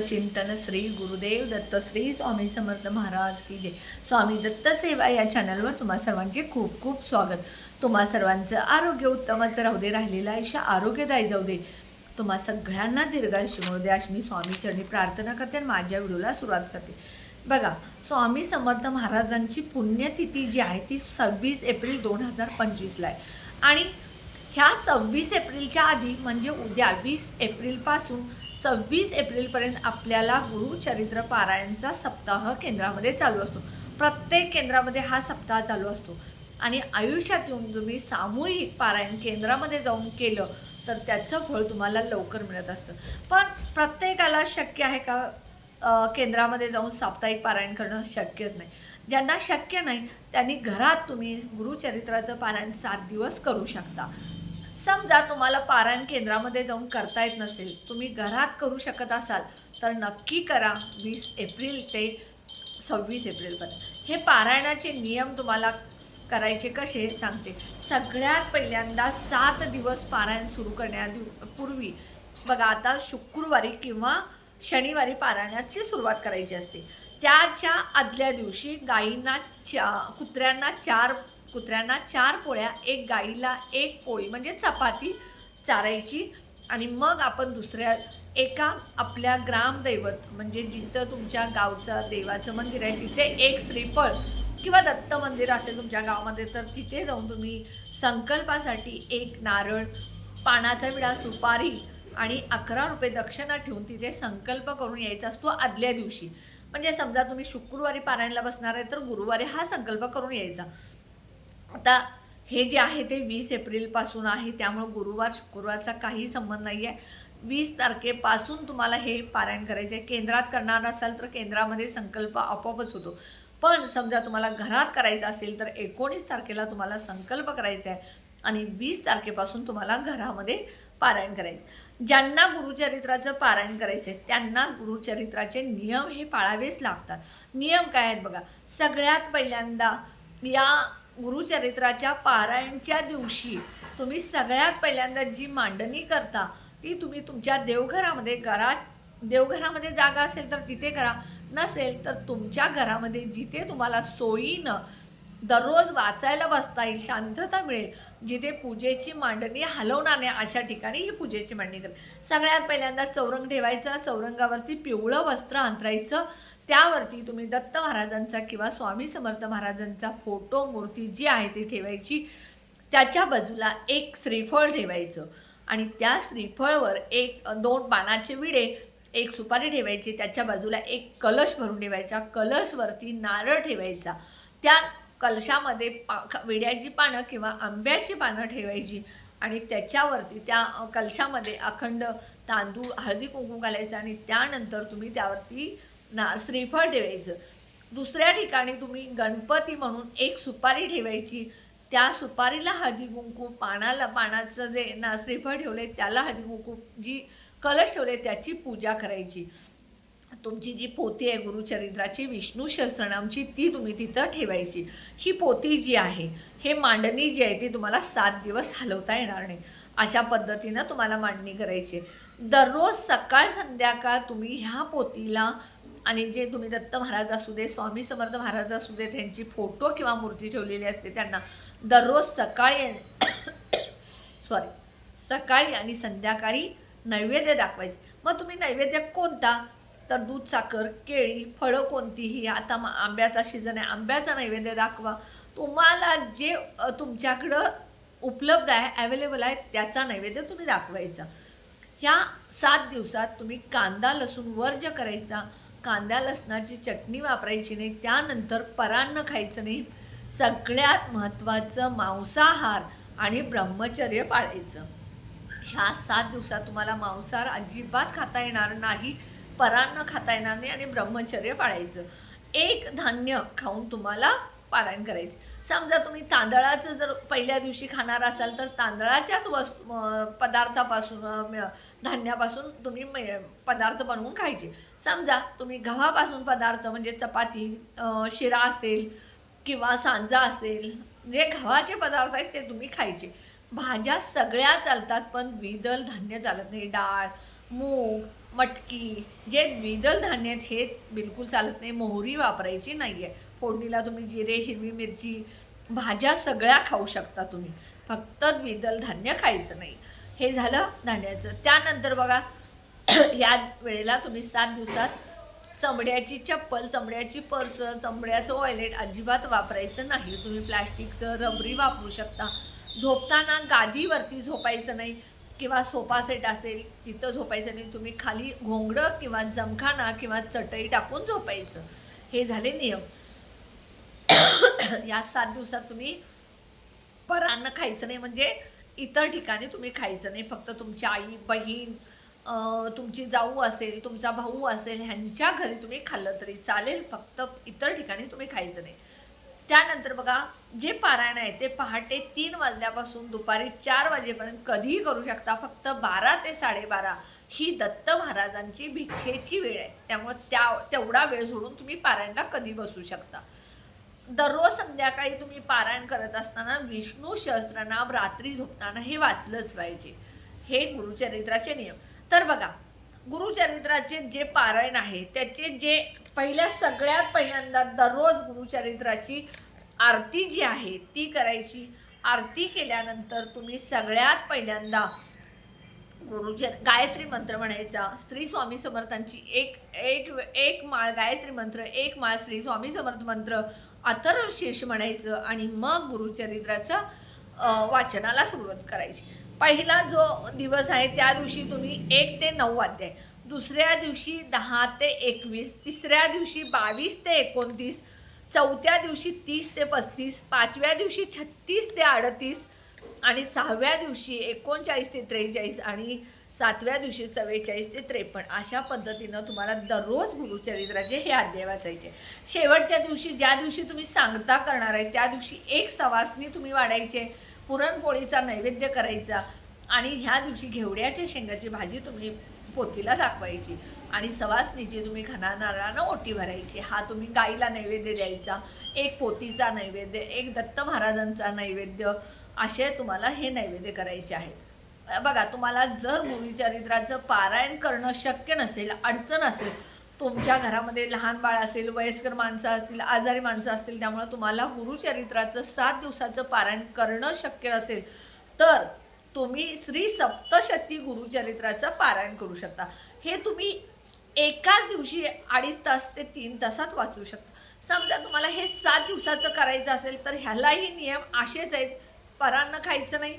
चिंतन श्री गुरुदेव दत्त श्री स्वामी समर्थ महाराज की जय. स्वामी दत्त सेवा या चॅनलवर तुम्हा सर्वांचे खूप खूप स्वागत. तुम्हा सर्वांचं आरोग्य उत्तमच राहू दे राहिलेलं आयुष्य आरोग्यदायी जाऊ दे. तुम्हा सगळ्यांना दीर्घायुष्य मिळू दे अशी मी स्वामी चरणी प्रार्थना करते आणि माझ्या व्हिडिओला सुरुवात करते. बघा स्वामी समर्थ महाराजांची पुण्यतिथी जी आहे ती सव्वीस एप्रिल दोन हजार पंचवीसला आहे. आणि ह्या सव्वीस एप्रिलच्या आधी म्हणजे उद्या वीस एप्रिलपासून सव्वीस एप्रिलपर्यंत आपल्याला गुरुचरित्र पारायणचा सप्ताह केंद्रामध्ये चालू असतो. प्रत्येक केंद्रामध्ये हा सप्ताह चालू असतो. आणि आयुष्यात येऊन तुम्ही सामूहिक पारायण केंद्रामध्ये जाऊन केलं तर त्याचं फळ तुम्हाला लवकर मिळत असतं. पण प्रत्येकाला शक्य आहे का केंद्रामध्ये जाऊन साप्ताहिक पारायण करणं? शक्यच नाही. ज्यांना शक्य नाही त्यांनी घरात तुम्ही गुरुचरित्राचं पारायण सात दिवस करू शकता. समजा तुम्हाला पारायण केंद्रामध्ये जाऊन करता येत नसेल तुम्ही घरात करू शकत असाल तर नक्की करा वीस एप्रिल ते सव्वीस एप्रिलपर्यंत हे पारायणाचे नियम तुम्हाला करायचे कसे सांगते. सगळ्यात पहिल्यांदा सात दिवस पारायण सुरू करण्यापूर्वी पूर्वी बघा आता शुक्रवारी किंवा शनिवारी पारायणाची सुरुवात करायची असते. त्याच्या आदल्या दिवशी गाईंना चा कुत्र्यांना चार कुत्र्यांना चार पोळ्या एक गाईला एक पोळी म्हणजे चपाती चारायची. आणि मग आपण दुसऱ्या एका आपल्या ग्रामदैवत म्हणजे जिथं तुमच्या गावचं देवाचं मंदिर आहे तिथे एक श्रीफळ किंवा दत्त मंदिर असेल तुमच्या गावामध्ये तर तिथे जाऊन तुम्ही संकल्पासाठी एक नारळ पानाचा विडा सुपारी आणि अकरा रुपये दक्षिणा ठेवून तिथे संकल्प करून यायचा असतो आदल्या दिवशी. म्हणजे समजा तुम्ही शुक्रवारी पारायणला बसणार आहे तर गुरुवारी हा संकल्प करून यायचा. आता हे जे आहे ते वीस एप्रिलपासून आहे त्यामुळं गुरुवार शुक्रवारचा काही संबंध नाही आहे वीस तारखेपासून तुम्हाला हे पारायण करायचं आहे केंद्रात करणार असाल तर केंद्रामध्ये संकल्प आपोआपच होतो. पण समजा तुम्हाला घरात करायचं असेल तर एकोणीस तारखेला तुम्हाला संकल्प करायचा आहे आणि वीस तारखेपासून तुम्हाला घरामध्ये पारायण करायचं ज्यांना गुरुचरित्राचं पारायण करायचं आहे त्यांना गुरुचरित्राचे नियम हे पाळावेच लागतात. नियम काय आहेत बघा. सगळ्यात पहिल्यांदा या गुरुचरित्राच्या पारायणच्या दिवशी तुम्ही सगळ्यात पहिल्यांदा जी मांडणी करता ती तुम्ही तुमच्या देवघरामध्ये घरात देवघरामध्ये जागा असेल तर तिथे करा. नसेल तर तुमच्या घरामध्ये जिथे तुम्हाला सोयीनं दररोज वाचायला बसता येईल शांतता मिळेल. जिथे पूजेची मांडणी हलवणार नाही अशा ठिकाणी ही पूजेची मांडणी कर सगळ्यात पहिल्यांदा चौरंग ठेवायचा चौरंगावरती पिवळं वस्त्र अंतरायचं. त्यावरती तुम्ही दत्त महाराजांचा किंवा स्वामी समर्थ महाराजांचा फोटो मूर्ती जी आहे ती ठेवायची. त्याच्या बाजूला एक श्रीफळ ठेवायचं आणि त्या श्रीफळवर एक दोन पानाचे विडे एक सुपारी ठेवायची. त्याच्या बाजूला एक कलश भरून ठेवायचा. कलशवरती नारळ ठेवायचा. त्या कलशामध्ये पा विड्याची पानं किंवा आंब्याची पानं ठेवायची आणि त्याच्यावरती त्या कलशामध्ये अखंड तांदूळ हळदी कुंकू घालायचं आणि त्यानंतर तुम्ही त्यावरती ना श्रीफळ ठेवायचं दुसऱ्या ठिकाणी तुम्ही गणपती म्हणून एक सुपारी ठेवायची. त्या सुपारीला हळदी कुंकू पानाला पानाचं जे ना श्रीफळ ठेवले त्याला हळदी कुंकू जी कलश ठेवले त्याची पूजा करायची. तुमची जी पोती आहे गुरुचरित्राची विष्णू सहस्रनामची ती तुम्ही तिथं ठेवायची. ही पोती जी आहे हे मांडणी जी आहे ती तुम्हाला सात दिवस हलवता येणार नाही. अशा पद्धतीनं तुम्हाला मांडणी करायची आहे. दररोज सकाळ संध्याकाळ तुम्ही ह्या पोतीला आणि जे तुम्ही दत्त महाराज असू दे स्वामी समर्थ महाराज असू दे त्यांची फोटो किंवा मूर्ती ठेवलेली असते त्यांना दररोज सकाळी सॉरी सकाळी आणि संध्याकाळी नैवेद्य दाखवायचे. मग तुम्ही नैवेद्य कोणता? तर दूध साखर केळी फळं कोणतीही आता मा- आंब्याचा सीझन आहे. आंब्याचा नैवेद्य दाखवा. तुम्हाला जे तुमच्याकडं उपलब्ध आहे अवेलेबल आहे त्याचा नैवेद्य तुम्ही दाखवायचा. ह्या सात दिवसात तुम्ही कांदा लसूण वर्ज करायचा. कांदा लसणाची चटणी वापरायची नाही. त्यानंतर परान्न खायचं नाही. सगळ्यात महत्त्वाचं मांसाहार आणि ब्रह्मचर्य पाळायचं. ह्या सात दिवसात तुम्हाला मांसाहार अजिबात खाता येणार नाही. परान्न खाता येणार नाही आणि ब्रह्मचर्य पाळायचं. एक धान्य खाऊन तुम्हाला पारायण करायचं. समजा तुम्ही तांदळाचं जर पहिल्या दिवशी खाणार असाल तर तांदळाच्याच वस्तू पदार्थापासून धान्यापासून तुम्ही पदार्थ बनवून खायचे. समजा तुम्ही गव्हापासून पदार्थ म्हणजे चपाती शिरा असेल किंवा सांजा असेल जे गव्हाचे पदार्थ आहेत ते तुम्ही खायचे. भाज्या सगळ्या चालतात पण द्विदल धान्य चालत नाही. डाळ मूग मटकी. जे द्विदल धान्य आहेत हे बिलकुल चालत नाही. मोहरी वापरायची नाही आहे फोडणीला तुम्ही जिरे हिरवी मिरची भाज्या सगळ्या खाऊ शकता तुम्ही. फक्त द्विदल धान्य खायचं नाही. हे झालं धान्याचं. त्यानंतर बघा या वेळेला तुम्ही सात दिवसात चमड्याची चप्पल चमड्याची पर्स चमड्याचं वॉयलेट अजिबात वापरायचं नाही. तुम्ही प्लॅस्टिकचं रबरी वापरू शकता. झोपताना गादीवरती झोपायचं नाही. किंवा सोफा सेट असेल तिथं झोपायचं नाही. तुम्ही खाली घोंगडं किंवा जमखाना किंवा चटई टाकून झोपायचं. हे झाले नियम. या सात दिवसात तुम्ही परान्न खायचं नाही. म्हणजे इतर ठिकाणी तुम्ही खायचं नाही. फक्त तुमची आई बहीण तुमची जाऊ असेल तुमचा भाऊ असेल ह्यांच्या घरी तुम्ही खाल्लं तरी चालेल. फक्त इतर ठिकाणी तुम्ही खायचं नाही. त्यानंतर बघा जे पारायण आहे ते पहाटे तीन वाजल्यापासून दुपारी चार वाजेपर्यंत कधीही करू शकता. फक्त बारा ते साडेबारा ही दत्त महाराजांची भिक्षेची वेळ आहे. त्यामुळे त्या तेवढा वेळ सोडून तुम्ही पारायणला कधी बसू शकता. दररोज संध्याकाळी तुम्ही पारायण करत असताना विष्णू सहस्रनाम रात्री झोपताना हे वाचलंच पाहिजे. हे गुरुचरित्राचे नियम. तर बघा गुरुचरित्राचे जे पारायण आहे त्याचे जे पहिल्या सगळ्यात पहिल्यांदा दररोज गुरुचरित्राची आरती जी आहे ती करायची. आरती केल्यानंतर तुम्ही सगळ्यात पहिल्यांदा गुरुजन गायत्री मंत्र म्हणायचा. श्री स्वामी समर्थांची एक एक एक माळ गायत्री मंत्र एक माळ श्री स्वामी समर्थ मंत्र अथर्व शीर्ष म्हणायचं आणि मग गुरुचरित्राचं वाचनाला सुरुवात करायची. पहिला जो दिवस आहे त्या दिवशी तुम्ही एक ते नऊ अध्याय दुसऱ्या दिवशी दहा ते एकवीस तिसऱ्या दिवशी बावीस ते एकोणतीस चौथ्या दिवशी तीस ते पस्तीस पाचव्या दिवशी छत्तीस ते अडतीस आणि सहाव्या दिवशी एकोणचाळीस ते त्रेचाळीस आणि सातव्या दिवशी चव्वेचाळीस ते त्रेपन्न. अशा पद्धतीनं तुम्हाला दररोज गुरुचरित्राचे हे अध्याय वाचायचे. शेवटच्या दिवशी ज्या दिवशी तुम्ही सांगता करणार आहे त्या दिवशी एक सवासनी तुम्ही वाढायचे. पुरणपोळीचा नैवेद्य करायचा आणि ह्या दिवशी घेवड्याच्या शेंगाची भाजी तुम्ही पोथीला दाखवायची. आणि सवासनीची तुम्ही खणानारानं ओटी भरायची. हा तुम्ही गाईला नैवेद्य द्यायचा एक पोतीचा नैवेद्य एक दत्त महाराजांचा नैवेद्य असे तुम्हाला हे नैवेद्य करायचे आहेत. बघा तुम्हाला जर गुरुचरित्राचं पारायण करणं शक्य नसेल अडचण असेल तुमच्या घरामध्ये लहान बाळ असेल वयस्कर माणसं असतील आजारी माणसं असतील त्यामुळे तुम्हाला गुरुचरित्राचं सात दिवसाचं पारायण करणं शक्य असेल तर तुम्ही श्री सप्तशती गुरुचरित्राचं पारायण करू शकता. हे तुम्ही एकाच दिवशी अडीच तास ते तीन तासात वाचू शकता. समजा तुम्हाला हे सात दिवसाचं करायचं असेल तर ह्यालाही नियम असेच आहेत. परांना खायचं नाही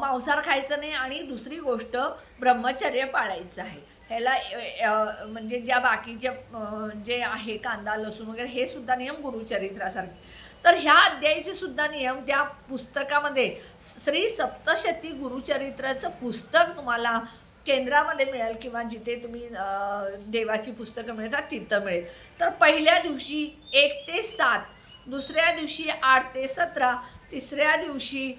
मांसाहार खायचं नाही आणि दुसरी गोष्ट ब्रह्मचर्य पाळायचं आहे. ह्याला म्हणजे ज्या बाकीच्या जे आहे कांदा लसूण वगैरे हे सुद्धा नियम गुरुचरित्रासारखे. तर ह्या अध्यायाचे सुद्धा नियम त्या पुस्तकामध्ये श्री सप्तशती गुरुचरित्राचं पुस्तक तुम्हाला केंद्रामध्ये मिळेल किंवा जिथे तुम्ही देवाची पुस्तकं मिळतात तिथं मिळेल. तर पहिल्या दिवशी एक ते सात दुसऱ्या दिवशी आठ ते सतरा तिसऱ्या दिवशी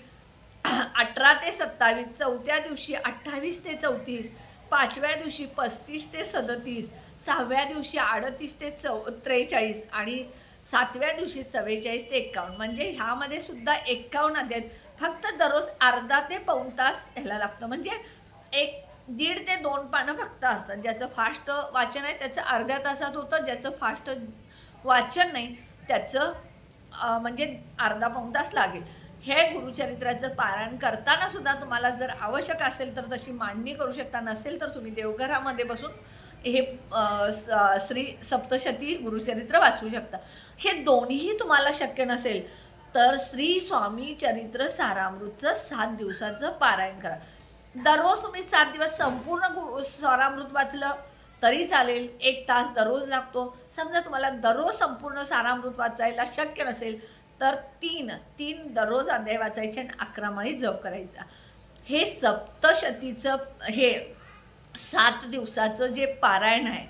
अठरा ते सत्तावीस चौथ्या दिवशी अठ्ठावीस ते चौतीस पाचव्या दिवशी पस्तीस ते सदतीस सहाव्या दिवशी अडतीस ते चौ त्रेचाळीस आणि सातव्या दिवशी चव्वेचाळीस ते एक्कावन्न. म्हणजे ह्यामध्ये सुद्धा एक्कावन्न अध्याय फक्त दररोज अर्धा ते पाऊण तास ह्याला लागतं. म्हणजे एक दीड ते दोन पानं फक्त असतात. ज्याचं फास्ट वाचन आहे त्याचं अर्ध्या तासात होतं. ज्याचं फास्ट वाचन नाही त्याचं म्हणजे अर्धा पाऊण तास लागेल. हे गुरुचरित्राचं पारायण करताना सुद्धा तुम्हाला जर आवश्यक असेल तर तशी मांडणी करू शकता नसेल तर तुम्ही देवघरामध्ये बसून हे श्री सप्तशती गुरुचरित्र वाचू शकता. हे दोन्हीही तुम्हाला शक्य नसेल तर श्री स्वामी चरित्र सारामृतचं सात दिवसाचं पारायण करा. दररोज तुम्ही सात दिवस संपूर्ण गु सारामृत वाचलं तरी चालेल एक तास दररोज लागतो. समजा तुम्हाला दररोज संपूर्ण सारामृत वाचायला शक्य नसेल तर तीन तीन दररोज अध्याय वाचायचे आणि अकरा माळी जप करायचा. हे सप्तशतीचं हे सात दिवसाचं जे पारायण आहे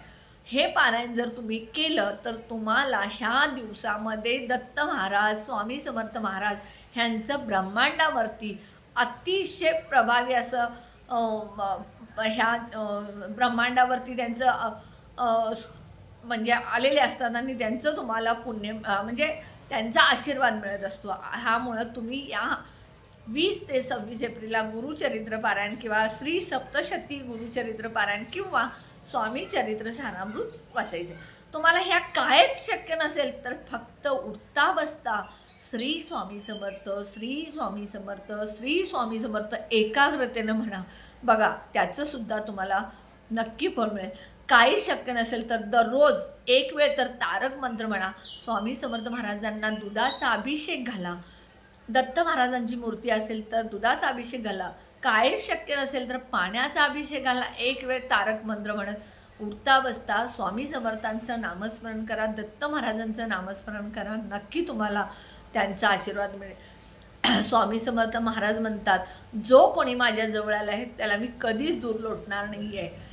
हे पारायण जर तुम्ही केलं तर तुम्हाला ह्या दिवसामध्ये दत्त महाराज स्वामी समर्थ महाराज ह्यांचं ब्रह्मांडावरती अतिशय प्रभावी असं ह्या ब्रह्मांडावरती त्यांचं म्हणजे आलेले असतात आणि त्यांचं तुम्हाला पुण्य म्हणजे त्यांचा आशीर्वाद मिळत असतो. ह्यामुळं तुम्ही या वीस ते सव्वीस एप्रिलला गुरुचरित्र पारायण किंवा श्री सप्तशती गुरुचरित्र पारायण किंवा स्वामी चरित्र सारामृत वाचायचे. तुम्हाला ह्या कायच शक्य नसेल तर फक्त उठता बसता श्री स्वामी समर्थ श्री स्वामी समर्थ श्री स्वामी समर्थ एकाग्रतेनं म्हणा. बघा त्याचंसुद्धा तुम्हाला नक्की फळ मिळेल. काही शक्य नसेल तर दररोज एक वेळ तर तारक मंत्र म्हणा. स्वामी समर्थ महाराजांना दुधाचा अभिषेक घाला. दत्त महाराजांची मूर्ती असेल तर दुधाचा अभिषेक घाला. काहीच शक्य नसेल तर पाण्याचा अभिषेक घाला. एक वेळ तारक मंत्र म्हणत उठता बसता स्वामी समर्थांचं नामस्मरण करा. दत्त महाराजांचं नामस्मरण करा. नक्की तुम्हाला त्यांचा आशीर्वाद मिळेल. स्वामी समर्थ महाराज म्हणतात जो कोणी माझ्या जवळ आला आहे त्याला मी कधीच दूर लोटणार नाही आहे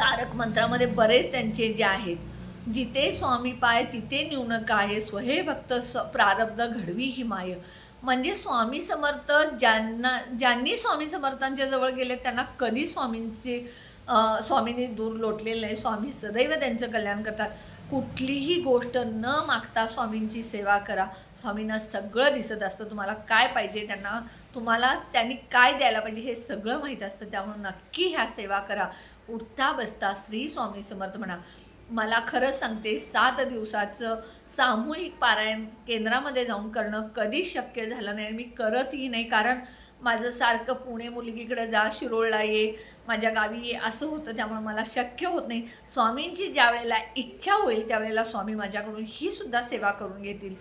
तारक मंत्रामध्ये बरेच त्यांचे जे आहेत जिथे स्वामी पाय तिथे न्यूनक आहे स्वहे भक्त स्व प्रारब्ध घडवी ही माय. म्हणजे स्वामी समर्थ ज्यांना ज्यांनी स्वामी समर्थांच्या जवळ गेले त्यांना कधी स्वामींचे स्वामींनी दूर लोटलेलं आहे स्वामी सदैव त्यांचं कल्याण करतात. कुठलीही गोष्ट न मागता स्वामींची सेवा करा. स्वामींना सगळं दिसत असतं. तुम्हाला काय पाहिजे त्यांना तुम्हाला त्यांनी काय द्यायला पाहिजे हे सगळं माहीत असतं. त्यामुळे नक्की ह्या सेवा करा. उठता बसता श्री स्वामी समर्थ म्हणा मला खरंच सांगते सात दिवसाचं सामूहिक पारायण केंद्रामध्ये जाऊन करणं कधीच शक्य झालं नाही मी करतही नाही. कारण माझं सारखं पुणे मुलगीकडे जा शिरोळला ये माझ्या गावी ये असं होतं. त्यामुळे मला शक्य होत नाही. स्वामींची ज्या वेळेला इच्छा होईल त्यावेळेला स्वामी माझ्याकडून ही सुद्धा सेवा करून घेतील.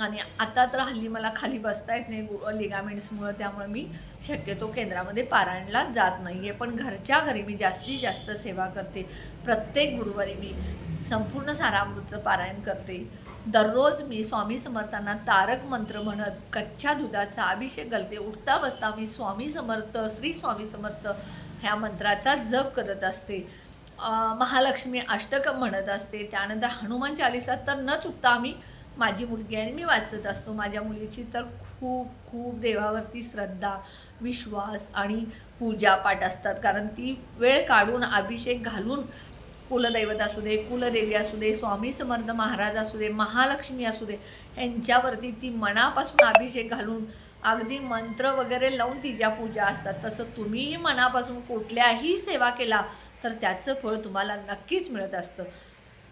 आणि आता तर हल्ली मला खाली बसता येत नाही लिगामेंट्समुळं त्यामुळे मी शक्यतो केंद्रामध्ये पारायणला जात नाही आहे पण घरच्या घरी मी जास्तीत जास्त सेवा करते. प्रत्येक गुरुवारी मी संपूर्ण सारामृतचं पारायण करते. दररोज मी स्वामी समर्थांना तारक मंत्र म्हणत कच्च्या दुधाचा अभिषेक घालते उठता बसता मी स्वामी समर्थ श्री स्वामी समर्थ ह्या मंत्राचा जप करत असते. महालक्ष्मी अष्टकम म्हणत असते. त्यानंतर हनुमान चालिसा तर न चुकता आम्ही माझी मुलगी आणि मी वाचत असतो. माझ्या मुलीची तर खूप खूप देवावरती श्रद्धा विश्वास आणि पूजापाठ असतात. कारण ती वेळ काढून अभिषेक घालून कुलदैवत असू दे कुलदेवी असू दे स्वामी समर्थ महाराज असू दे महालक्ष्मी असू दे यांच्यावरती ती मनापासून अभिषेक घालून अगदी मंत्र वगैरे लावून तिच्या पूजा असतात. तसं तुम्हीही मनापासून कुठल्याही सेवा केला तर त्याचं फळ तुम्हाला नक्कीच मिळत असतं.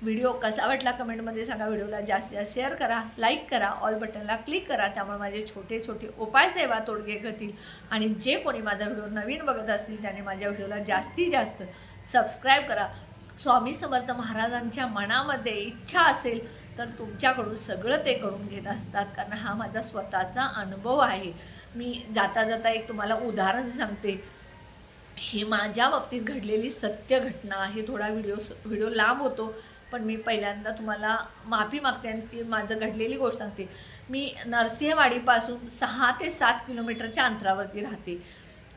व्हिडिओ कसा वाटला कमेंटमध्ये सांगा. व्हिडिओला जास्तीत जास्त शेअर करा लाईक करा ऑल बटनला क्लिक करा. त्यामुळे माझे छोटे छोटे उपाय सेवा तोडगे घेतील. आणि जे कोणी माझा व्हिडिओ नवीन बघत असतील त्याने माझ्या व्हिडिओला जास्तीत जास्त सबस्क्राईब करा. स्वामी समर्थ महाराजांच्या मनामध्ये इच्छा असेल तर तुमच्याकडून सगळं ते करून घेत असतात. कारण हा माझा स्वतःचा अनुभव आहे. मी जाता जाता एक तुम्हाला उदाहरण सांगते. ही माझ्या बाबतीत घडलेली सत्य घटना आहे. थोडा व्हिडिओ व्हिडिओ लांब होतो. पण मी पहिल्यांदा तुम्हाला माफी मागते आणि ती माझं घडलेली गोष्ट सांगते. मी नरसिंहवाडीपासून सहा ते सात किलोमीटरच्या अंतरावरती राहते.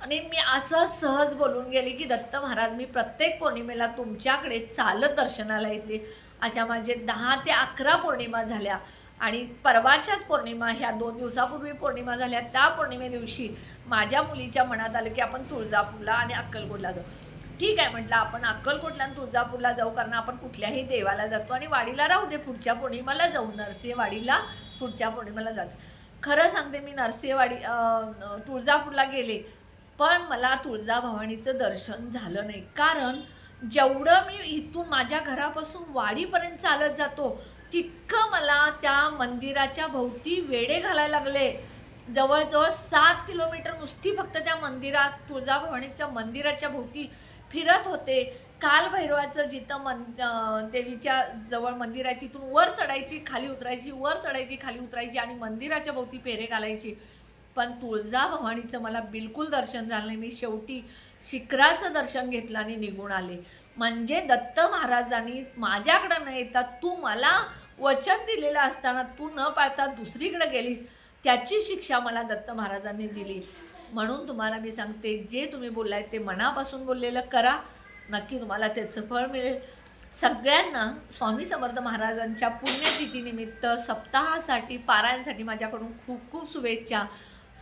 आणि मी असं सहज बोलून गेले की दत्त महाराज मी प्रत्येक पौर्णिमेला तुमच्याकडे चालत दर्शनाला येते. अशा माझे दहा ते अकरा पौर्णिमा झाल्या. आणि परवाच्याच पौर्णिमा ह्या दोन दिवसापूर्वी पौर्णिमा झाल्या त्या पौर्णिमे दिवशी माझ्या मुलीच्या मनात आलं की आपण तुळजापूरला आणि अक्कलकोटला जाऊ. ठीक आहे म्हटलं आपण अक्कलकोटला तुळजापूरला जाऊ कारण आपण कुठल्याही देवाला जातो. आणि वाडीला राहू दे पुढच्या पौर्णिमाला जाऊ नरसिंहवाडीला पुढच्या पौर्णिमेला जातो खरं सांगते मी नरसिंहवाडी तुळजापूरला गेले पण मला तुळजाभवानीचं दर्शन झालं नाही. कारण जेवढं मी इथून माझ्या घरापासून वाडीपर्यंत चालत जातो तितकं मला त्या मंदिराच्या भोवती वेडे घालायला लागले. जवळजवळ सात किलोमीटर नुसती फक्त त्या मंदिरात तुळजाभवानीच्या मंदिराच्या भोवती फिरत होते. काल भैरवाचं जिथं मन देवीच्या जवळ मंदिर आहे तिथून वर चढायची खाली उतरायची वर चढायची खाली उतरायची आणि मंदिराच्या भोवती फेरे घालायची. पण तुळजा भवानीचं मला बिलकुल दर्शन झालं नाही. मी शेवटी शिखराचं दर्शन घेतलं आणि निघून आले. म्हणजे दत्त महाराजांनी माझ्याकडं न येता तू मला वचन दिलेलं असताना तू न पाळता दुसरीकडे गेलीस त्याची शिक्षा मला दत्त महाराजांनी दिली. म्हणून तुम्हाला मी सांगते जे तुम्ही बोललाय ते मनापासून बोललेलं करा. नक्की तुम्हाला त्याचं फळ मिळेल. सगळ्यांना स्वामी समर्थ महाराजांच्या पुण्यतिथीनिमित्त सप्ताहासाठी पारायणसाठी माझ्याकडून खूप खूप शुभेच्छा.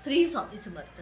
श्री स्वामी समर्थ.